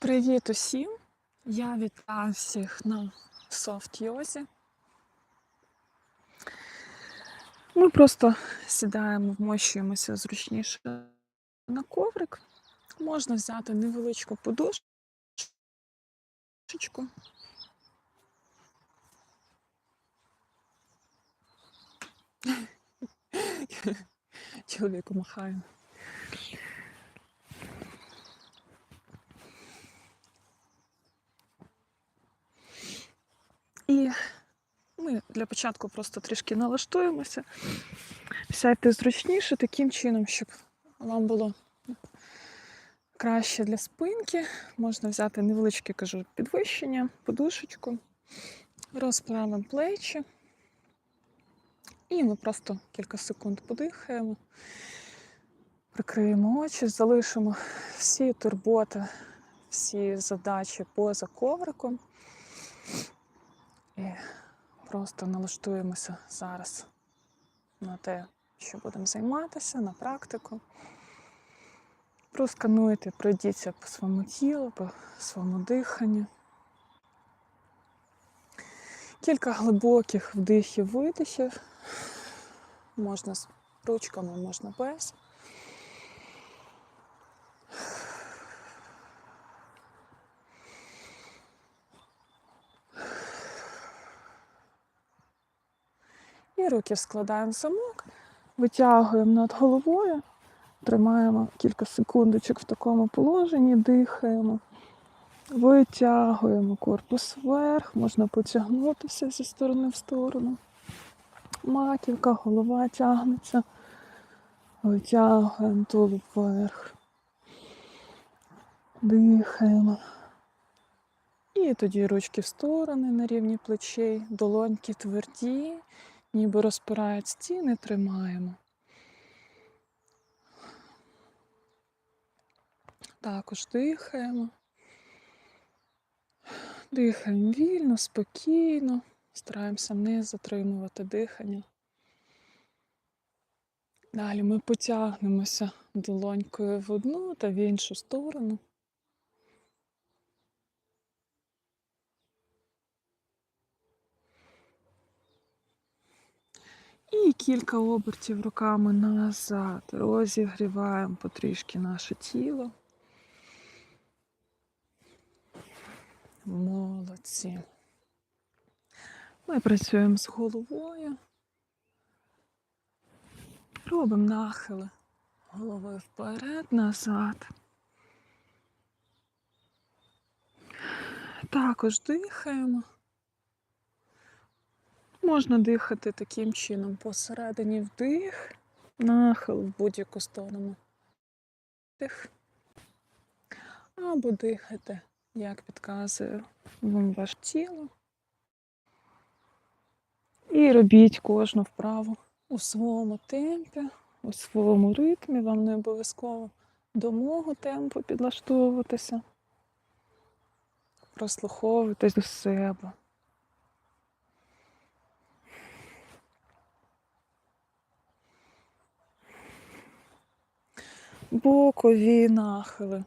Привіт усім! Я вітаю всіх на софт йозі. Ми просто сідаємо, вмощуємося зручніше на коврик. Можна взяти невеличку подушечку. Чоловіку махаю. І ми для початку просто трішки налаштуємося. Сядьте зручніше таким чином, щоб вам було краще для спинки. Можна взяти невеличке кажу, підвищення, подушечку, розправимо плечі. І ми просто кілька секунд подихаємо, прикриємо очі, залишимо всі турботи, всі задачі поза ковриком. І просто налаштуємося зараз на те, що будемо займатися, на практику. Проскануйте, пройдіться по своєму тілу, по своєму диханню. Кілька глибоких вдихів, видихів. Можна з ручками, можна без. І руки складаємо в замок, витягуємо над головою, тримаємо кілька секундочок в такому положенні, дихаємо, витягуємо корпус вверх, можна потягнутися зі сторони в сторону. Маківка, голова тягнеться, витягуємо тулуб вверх. Дихаємо. І тоді ручки в сторони на рівні плечей, долоньки тверді, ніби розпирають стіни, тримаємо. Також дихаємо. Дихаємо вільно, спокійно, стараємося не затримувати дихання. Далі ми потягнемося долонькою в одну та в іншу сторону. І кілька обертів руками назад. Розігріваємо потрішки наше тіло. Молодці. Ми працюємо з головою. Робимо нахили головою вперед, назад. Також дихаємо. Можна дихати таким чином посередині вдих, нахил в будь-яку сторону. Дих. Або дихайте, як підказує вам ваше тіло. І робіть кожну вправу у своєму темпі, у своєму ритмі. Вам не обов'язково до мого темпу підлаштовуватися. Прослуховуйтесь до себе. Бокові нахили.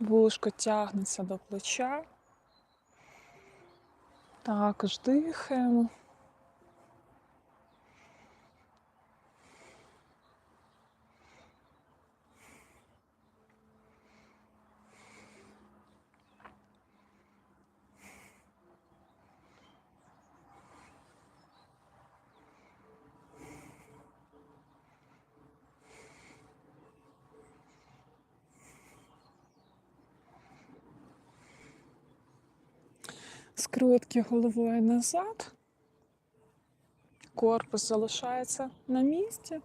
Вушко тягнеться до плеча. Також дихаємо. Скрутки головою назад. Корпус залишається на місці.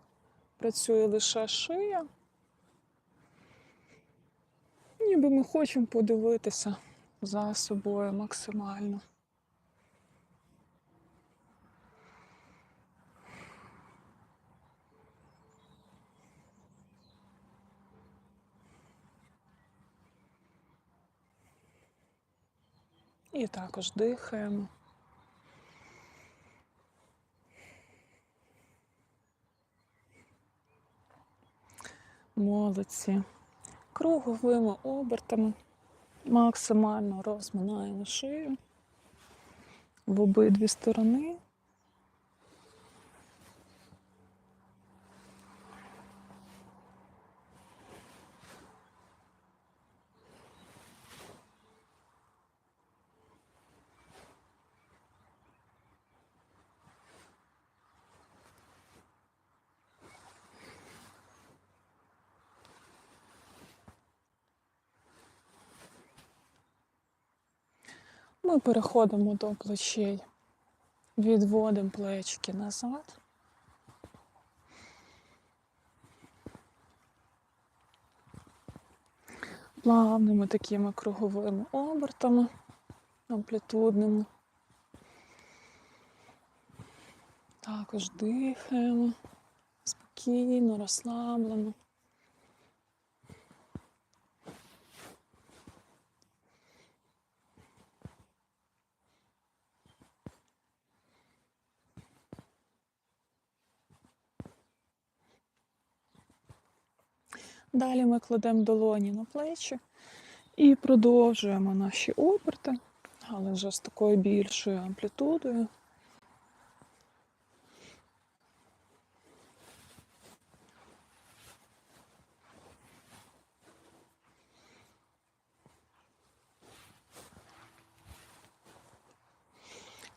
Працює лише шия. Ніби ми хочемо подивитися за собою максимально. І також дихаємо. Молодці. Круговими обертами Максимально розминаємо шию в обидві сторони. Ми переходимо до плечей, відводимо плечики назад. Плавними такими круговими обертами, амплітудними. Також дихаємо спокійно, розслаблено. Далі ми кладемо долоні на плечі і продовжуємо наші оберти, але вже з такою більшою амплітудою.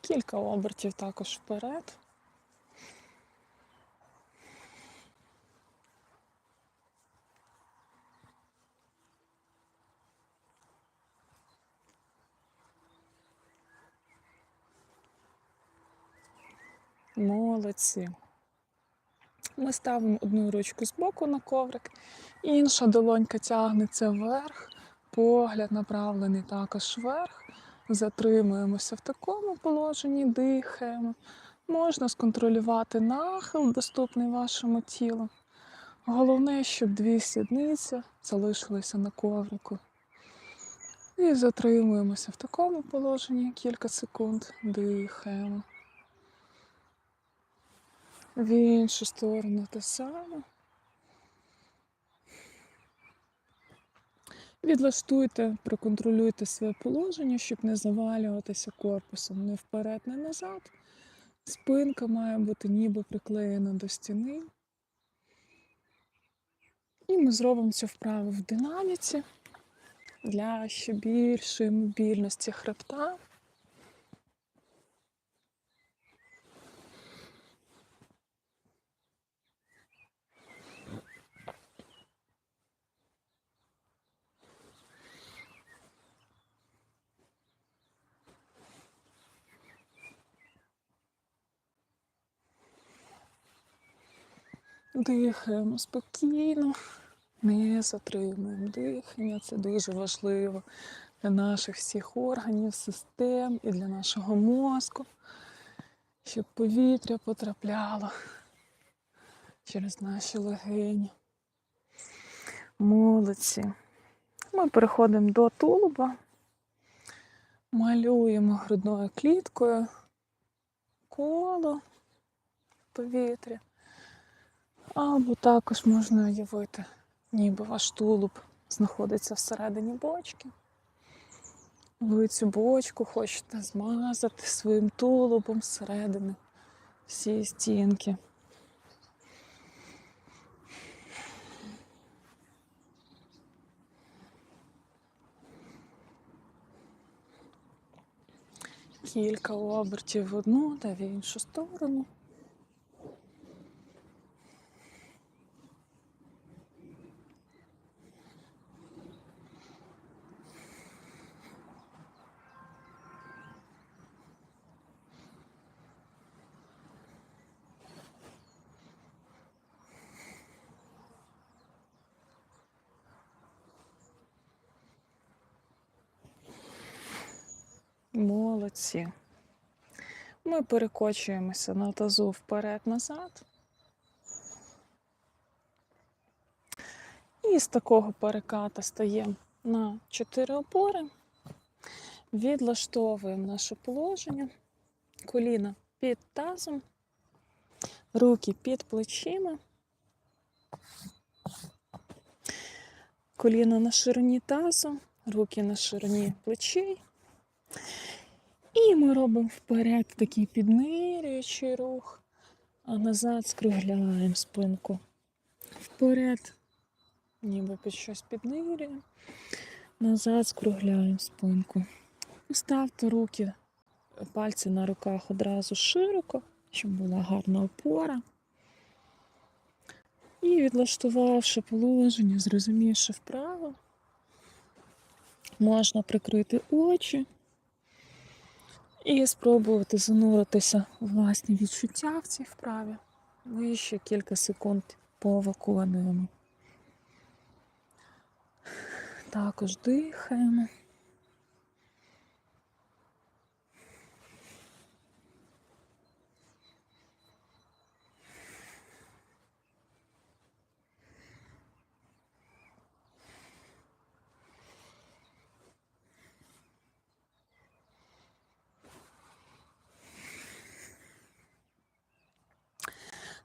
Кілька обертів також вперед. Молодці. Ми ставимо одну ручку збоку на коврик, інша долонька тягнеться вверх, погляд направлений також вверх. Затримуємося в такому положенні, дихаємо. Можна сконтролювати нахил, доступний вашому тілу. Головне, щоб дві сідниці залишилися на коврику. І затримуємося в такому положенні кілька секунд, дихаємо. В іншу сторону те саме. Відлаштуйте, проконтролюйте своє положення, щоб не завалюватися корпусом не вперед, не назад. Спинка має бути ніби приклеєна до стіни. І ми зробимо цю вправу в динаміці для ще більшої мобільності хребта. Дихаємо спокійно, не затримуємо дихання. Це дуже важливо для наших всіх органів, систем і для нашого мозку, щоб повітря потрапляло через наші легені. Молодці. Ми переходимо до тулуба, малюємо грудною кліткою коло повітря. Або також можна уявити, ніби ваш тулуб знаходиться всередині бочки. Ви цю бочку хочете змазати своїм тулубом зсередини всі стінки. Кілька обертів в одну та в іншу сторону. Молодці. Ми перекочуємося на тазу вперед-назад. І з такого переката стаємо на 4 опори, відлаштовуємо наше положення, коліна під тазом, руки під плечима, коліна на ширині тазу, руки на ширині плечей. І ми робимо вперед такий піднирюючий рух, а назад скругляємо спинку. Вперед, ніби під щось піднирюємо, назад скругляємо спинку. Ставте руки, пальці на руках одразу широко, щоб була гарна опора. І відлаштувавши положення, зрозумівши вправо, можна прикрити очі і спробувати зануритися у власні відчуття в цій вправі. Ми ще кілька секунд повакуємо. Також дихаємо.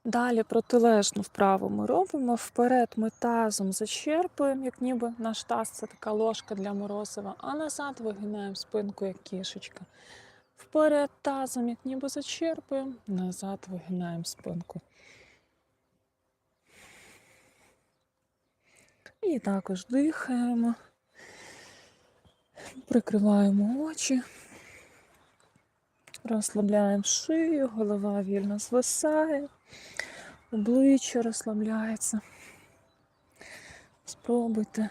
Далі протилежну вправу ми робимо. Вперед ми тазом зачерпуємо, як ніби наш таз це така ложка для морозива, а назад вигинаємо спинку, як кішечка. Вперед тазом, як ніби зачерпуємо, назад вигинаємо спинку. І також дихаємо, прикриваємо очі, розслабляємо шию, голова вільно звисає обличчя розслабляється. Спробуйте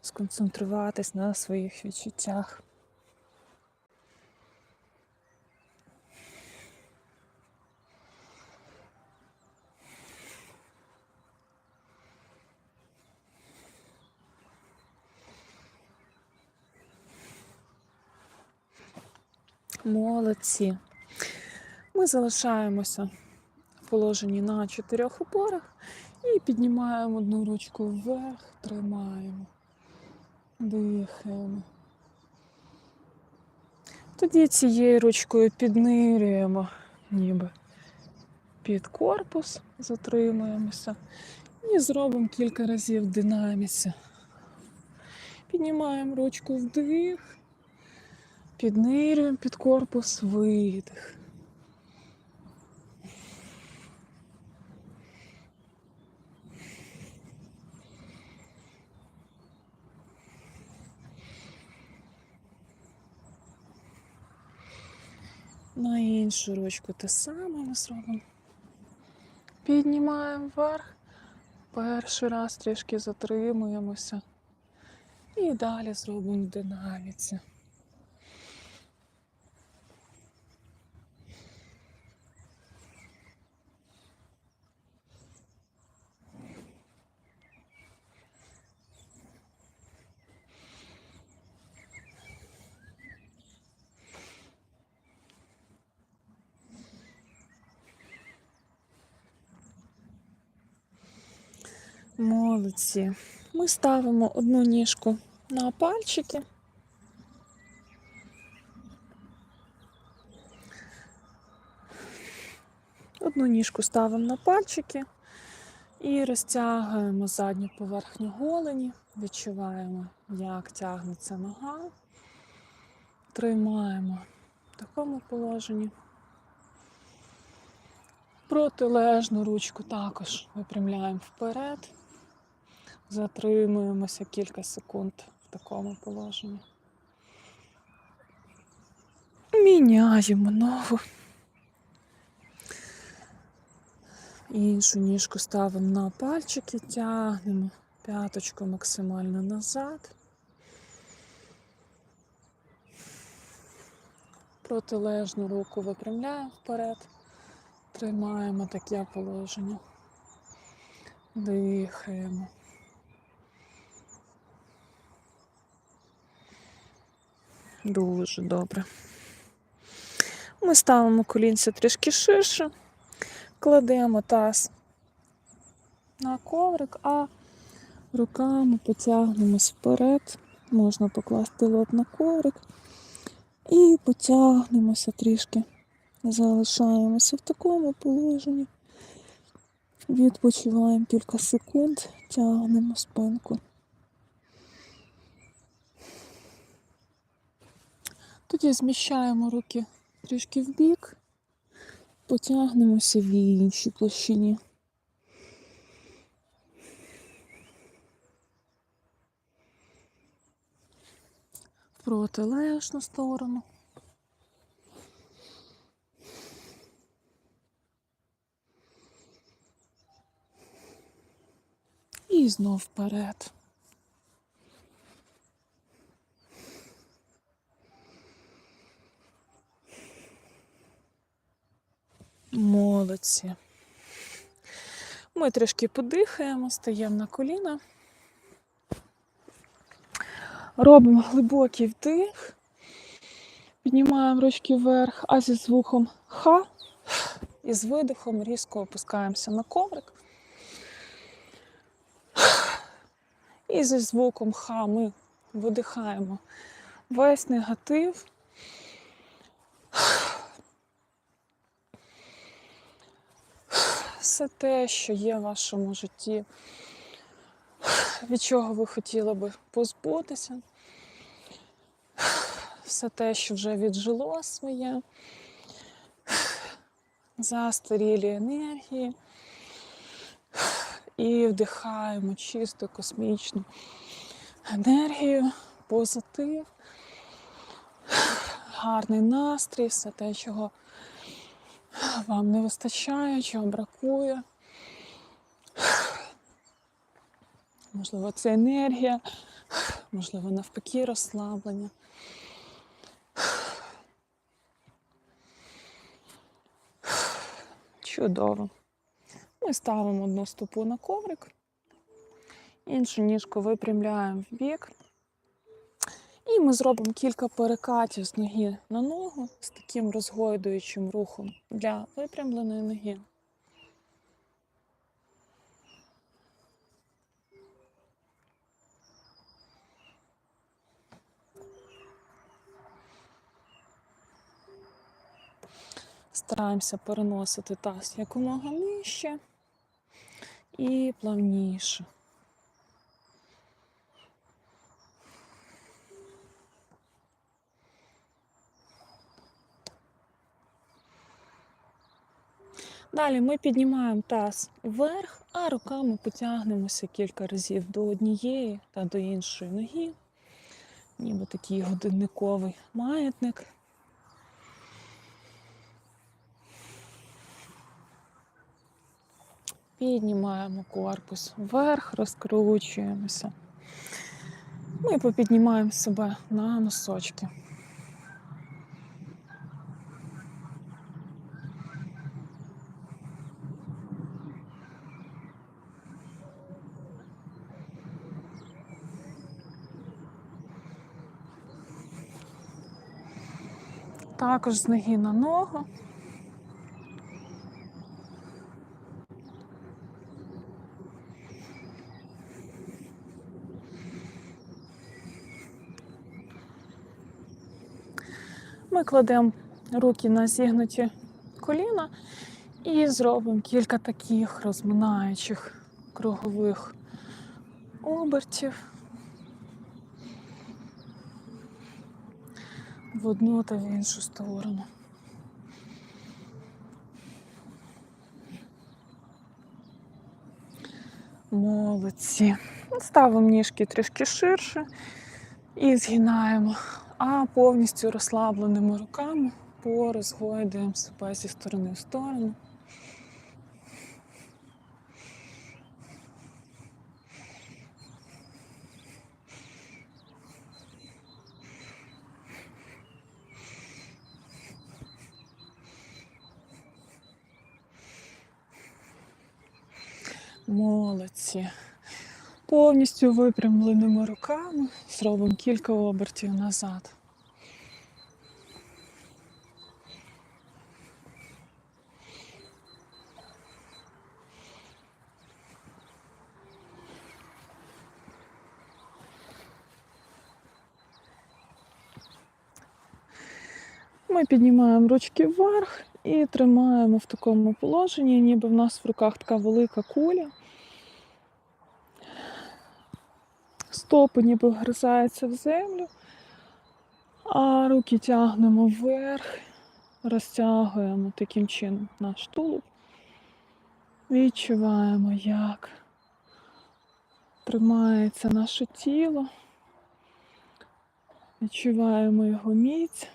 сконцентруватись на своїх відчуттях. Молодці. Ми залишаємося положенні на чотирьох опорах і піднімаємо одну ручку вверх, тримаємо, дихаємо. Тоді цією ручкою піднирюємо, ніби під корпус, затримуємося і зробимо кілька разів динаміці. Піднімаємо ручку вдих, піднирюємо під корпус, видих. На іншу ручку те саме ми зробимо. Піднімаємо вверх. Перший раз трішки затримуємося. І далі зробимо в динаміці. Молодці. Ми ставимо одну ніжку на пальчики. Одну ніжку ставимо на пальчики і розтягуємо задню поверхню голені, відчуваємо, як тягнеться нога. Тримаємо в такому положенні. Протилежну ручку також випрямляємо вперед. Затримуємося кілька секунд в такому положенні. Міняємо ногу. Іншу ніжку ставимо на пальчики, тягнемо п'яточку максимально назад. Протилежну руку випрямляємо вперед. Тримаємо таке положення. Дихаємо. Дуже добре. Ми ставимо колінця трішки ширше, кладемо таз на коврик, а руками потягнемось вперед. Можна покласти лоб на коврик і потягнемося трішки. Залишаємося в такому положенні. Відпочиваємо кілька секунд, тягнемо спинку. Тоді зміщаємо руки трішки вбік, потягнемося в іншій площині. В протилежну сторону. І знов вперед. Молодці. Ми трішки подихаємо, стаємо на коліна. Робимо глибокий вдих. Піднімаємо ручки вверх, а зі звуком ха. І з видихом різко опускаємося на коврик. І зі звуком ха ми видихаємо весь негатив. Все те, що є в вашому житті, від чого ви хотіли би позбутися, все те, що вже віджило своє, застарілі енергії. І вдихаємо чисту космічну енергію, позитив, гарний настрій, все те, чого вам не вистачає, чого бракує. Можливо, це енергія, можливо, навпаки, розслаблення. Чудово. Ми ставимо одну стопу на коврик, іншу ніжку випрямляємо в бік. І ми зробимо кілька перекатів з ноги на ногу з таким розгойдуючим рухом для випрямленої ноги. Стараємося переносити таз якомога нижче і плавніше. Далі ми піднімаємо таз вверх, а руками потягнемося кілька разів до однієї та до іншої ноги, ніби такий годинниковий маятник. Піднімаємо корпус вверх, розкручуємося. Ми попіднімаємо себе на носочки. Також з ноги на ногу. Ми кладемо руки на зігнуті коліна і зробимо кілька таких розминаючих кругових обертів в одну та в іншу сторону. Молодці. Ставимо ніжки трішки ширше і згинаємо, а повністю розслабленими руками порозгойдуємо себе зі сторони в сторону. Молодці. Повністю випрямленими руками зробимо кілька обертів назад. Ми піднімаємо ручки вверх і тримаємо в такому положенні, ніби в нас в руках така велика куля. Стопи ніби вгризаються в землю, А руки тягнемо вверх, розтягуємо таким чином наш тулуб. Відчуваємо, як тримається наше тіло. Відчуваємо його міць.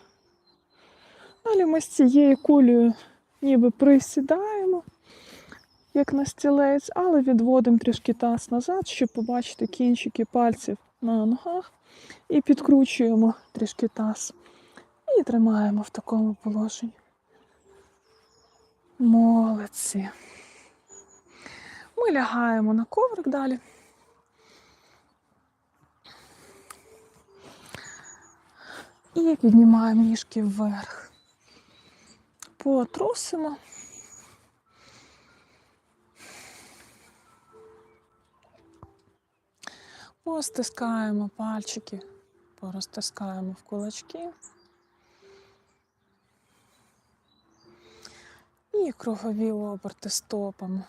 Далі ми з цією кулею ніби присідаємо, як на стілець, але відводимо трішки таз назад, щоб побачити кінчики пальців на ногах. І підкручуємо трішки таз. І тримаємо в такому положенні. Молодці. Ми лягаємо на коврик далі. І піднімаємо ніжки вверх. Потрусимо. Постискаємо пальчики, порозтискаємо в кулачки. І кругові оберти стопами.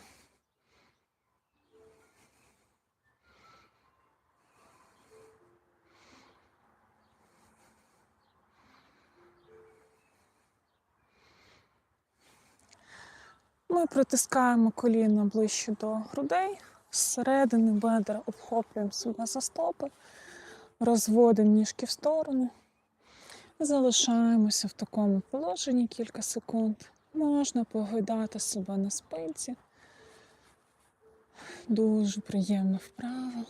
Ми притискаємо коліна ближче до грудей, зсередини бедра обхоплюємо себе за стопи, розводимо ніжки в сторону, залишаємося в такому положенні кілька секунд. Можна погойдати себе на спинці. Дуже приємно вправо.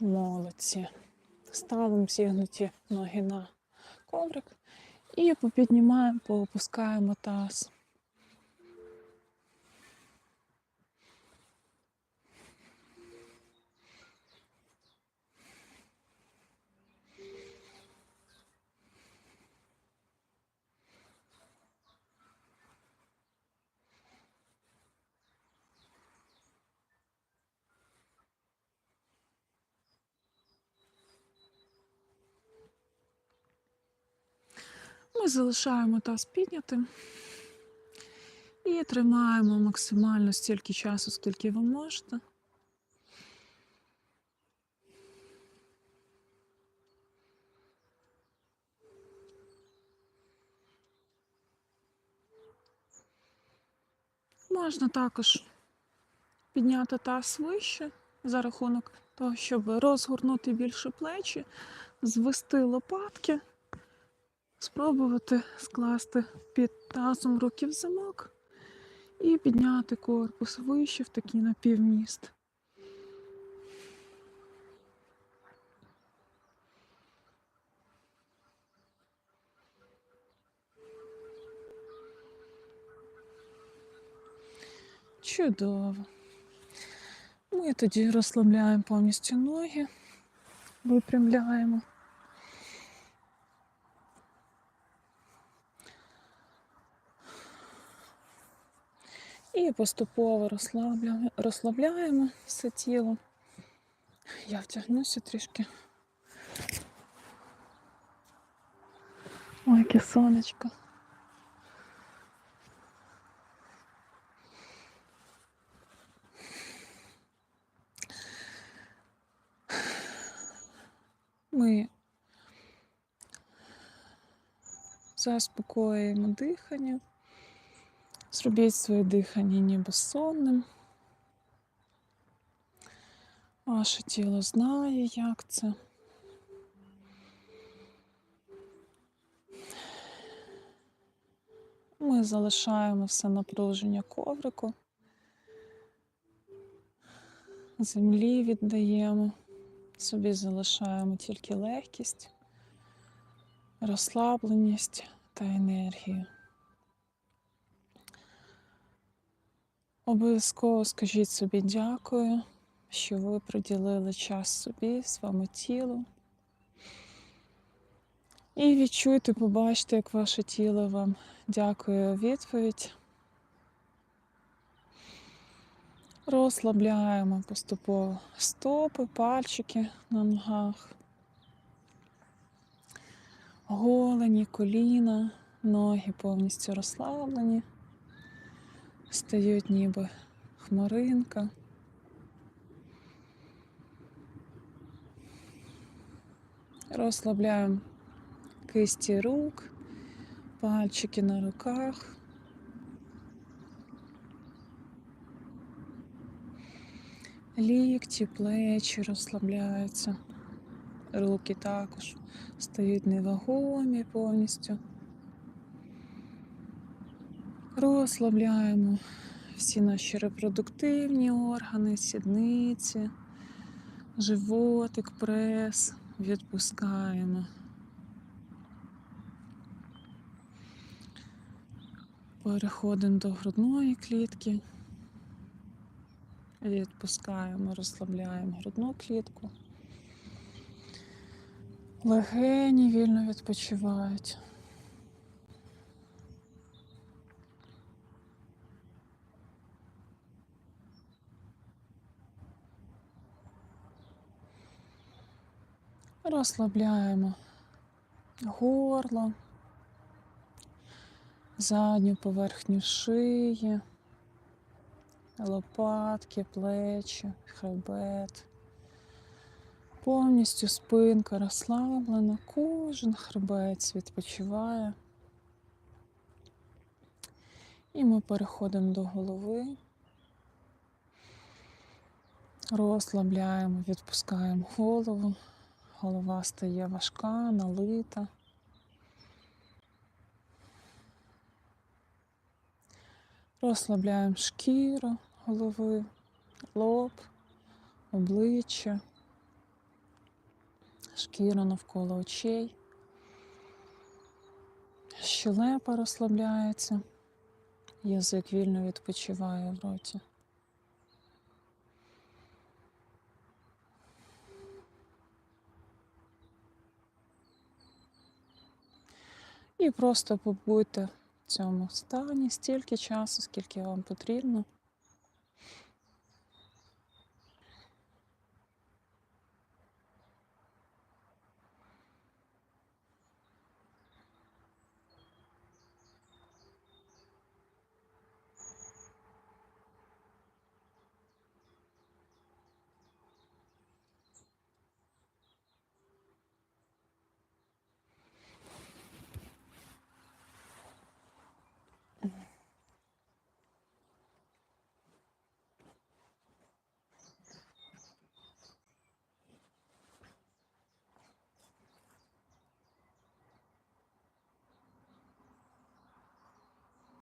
Молодці. Ставимо зігнуті ноги на коврик і попіднімаємо, поопускаємо таз. Ми залишаємо таз піднятим і тримаємо максимально стільки часу, скільки ви можете. Можна також підняти таз вище за рахунок того, щоб розгорнути більше плечі, звести лопатки. Спробувати скласти під тазом руки в замок і підняти корпус вище в такий напівміст. Чудово. Ми тоді розслабляємо повністю ноги, випрямляємо. І поступово розслабляємо, розслабляємо все тіло. Я втягнуся трішки. Ой, яке сонечко. Ми заспокоюємо дихання. Зробіть своє дихання ніби сонним. Ваше тіло знає, як це. Ми залишаємо все напруження коврику. Землі віддаємо, собі залишаємо тільки легкість, розслабленість та енергію. Обов'язково скажіть собі дякую, що ви приділили час собі, своєму тілу. І відчуйте, побачте, як ваше тіло вам дякує відповідь. Розслабляємо поступово стопи, пальчики на ногах, голені, коліна, ноги повністю розслаблені стають ніби хмаринка. Розслабляємо кисті рук, пальчики на руках. Лікті, плечі розслабляються, руки також стають невагомі повністю. Розслабляємо всі наші репродуктивні органи, сідниці, животик, прес. Відпускаємо. Переходимо до грудної клітки. Відпускаємо, розслабляємо грудну клітку. Легені вільно відпочивають. Розслабляємо горло, задню поверхню шиї, лопатки, плечі, хребет. Повністю спинка розслаблена, кожен хребець відпочиває. І ми переходимо до голови. Розслабляємо, відпускаємо голову. Голова стає важка, налита. Розслабляємо шкіру голови, лоб, обличчя, шкіру навколо очей. Щелепа розслабляється, язик вільно відпочиває в роті. І просто побудьте в цьому стані стільки часу, скільки вам потрібно.